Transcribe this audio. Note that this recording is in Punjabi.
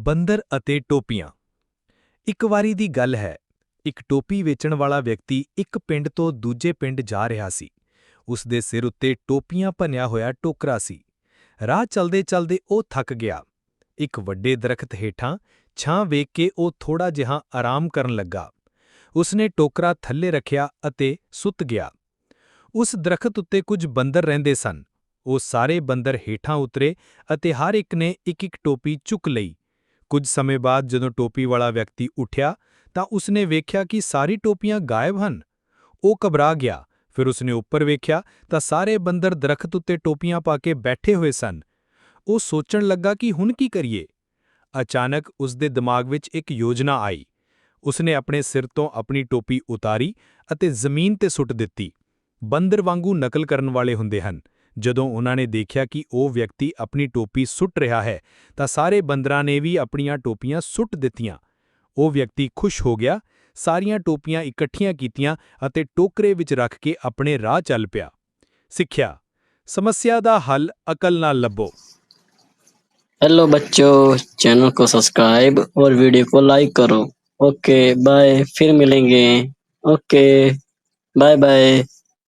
ਬੰਦਰ ਅਤੇ ਟੋਪੀਆਂ। ਇੱਕ ਵਾਰੀ ਦੀ ਗੱਲ ਹੈ, ਇੱਕ ਟੋਪੀ ਵੇਚਣ ਵਾਲਾ ਵਿਅਕਤੀ ਇੱਕ ਪਿੰਡ ਤੋਂ ਦੂਜੇ ਪਿੰਡ ਜਾ ਰਿਹਾ ਸੀ। ਉਸ ਦੇ ਸਿਰ ਉੱਤੇ ਟੋਪੀਆਂ ਭੰਨਿਆ ਹੋਇਆ ਟੋਕਰਾ ਸੀ। ਰਾਹ ਚਲਦੇ-ਚਲਦੇ ਉਹ ਥੱਕ ਗਿਆ। ਇੱਕ ਵੱਡੇ ਦਰਖਤ ਹੇਠਾਂ ਛਾਂ ਵੇਖ ਕੇ ਉਹ ਥੋੜਾ ਜਿਹਾ ਆਰਾਮ ਕਰਨ ਲੱਗਾ। ਉਸਨੇ ਟੋਕਰਾ ਥੱਲੇ ਰੱਖਿਆ ਅਤੇ ਸੁੱਤ ਗਿਆ। ਉਸ ਦਰਖਤ ਉੱਤੇ ਕੁਝ ਬੰਦਰ ਰਹਿੰਦੇ ਸਨ। ਉਹ ਸਾਰੇ ਬੰਦਰ ਹੇਠਾਂ ਉਤਰੇ ਅਤੇ ਹਰ ਇੱਕ ਨੇ ਇੱਕ ਇੱਕ ਟੋਪੀ ਚੁੱਕ ਲਈ। ਕੁਝ ਸਮੇਂ ਬਾਅਦ ਜਦੋਂ ਟੋਪੀ ਵਾਲਾ ਵਿਅਕਤੀ ਉੱਠਿਆ ਤਾਂ ਉਸਨੇ ਵੇਖਿਆ ਕਿ ਸਾਰੀ ਟੋਪੀਆਂ ਗਾਇਬ ਹਨ। ਉਹ ਘਬਰਾ ਗਿਆ। ਫਿਰ ਉਸਨੇ ਉੱਪਰ ਵੇਖਿਆ ਤਾਂ ਸਾਰੇ ਬੰਦਰ ਦਰਖਤ ਉੱਤੇ ਟੋਪੀਆਂ ਪਾ ਕੇ ਬੈਠੇ ਹੋਏ ਸਨ। ਉਹ ਸੋਚਣ ਲੱਗਾ ਕਿ ਹੁਣ ਕੀ ਕਰੀਏ? ਅਚਾਨਕ ਉਸਦੇ ਦਿਮਾਗ ਵਿੱਚ ਇੱਕ ਯੋਜਨਾ ਆਈ। ਉਸਨੇ ਆਪਣੇ ਸਿਰ ਤੋਂ ਆਪਣੀ ਟੋਪੀ ਉਤਾਰੀ ਅਤੇ ਜ਼ਮੀਨ ਤੇ ਸੁੱਟ ਦਿੱਤੀ। ਬੰਦਰ ਵਾਂਗੂ ਨਕਲ ਕਰਨ ਵਾਲੇ ਹੁੰਦੇ ਹਨ। ਜਦੋਂ ਉਹਨਾਂ ਨੇ ਦੇਖਿਆ ਕਿ ਉਹ ਵਿਅਕਤੀ ਆਪਣੀ ਟੋਪੀ ਸੁੱਟ ਰਿਹਾ ਹੈ ਤਾਂ ਸਾਰੇ ਬੰਦਰਾਂ ਨੇ ਵੀ ਆਪਣੀਆਂ ਟੋਪੀਆਂ ਸੁੱਟ ਦਿੱਤੀਆਂ ਉਹ ਵਿਅਕਤੀ ਖੁਸ਼ ਹੋ ਗਿਆ ਸਾਰੀਆਂ ਟੋਪੀਆਂ ਇਕੱਠੀਆਂ ਕੀਤੀਆਂ ਅਤੇ ਟੋਕਰੇ ਵਿੱਚ ਰੱਖ ਕੇ ਆਪਣੇ ਰਾਹ ਚੱਲ ਪਿਆ ਸਿੱਖਿਆ ਸਮੱਸਿਆ ਦਾ ਹੱਲ ਅਕਲ ਨਾਲ ਲੱਭੋ हेलो बच्चों चैनल को सब्सक्राइब और वीडियो को लाइक करो ओके बाय फिर मिलेंगे ओके बाय बाय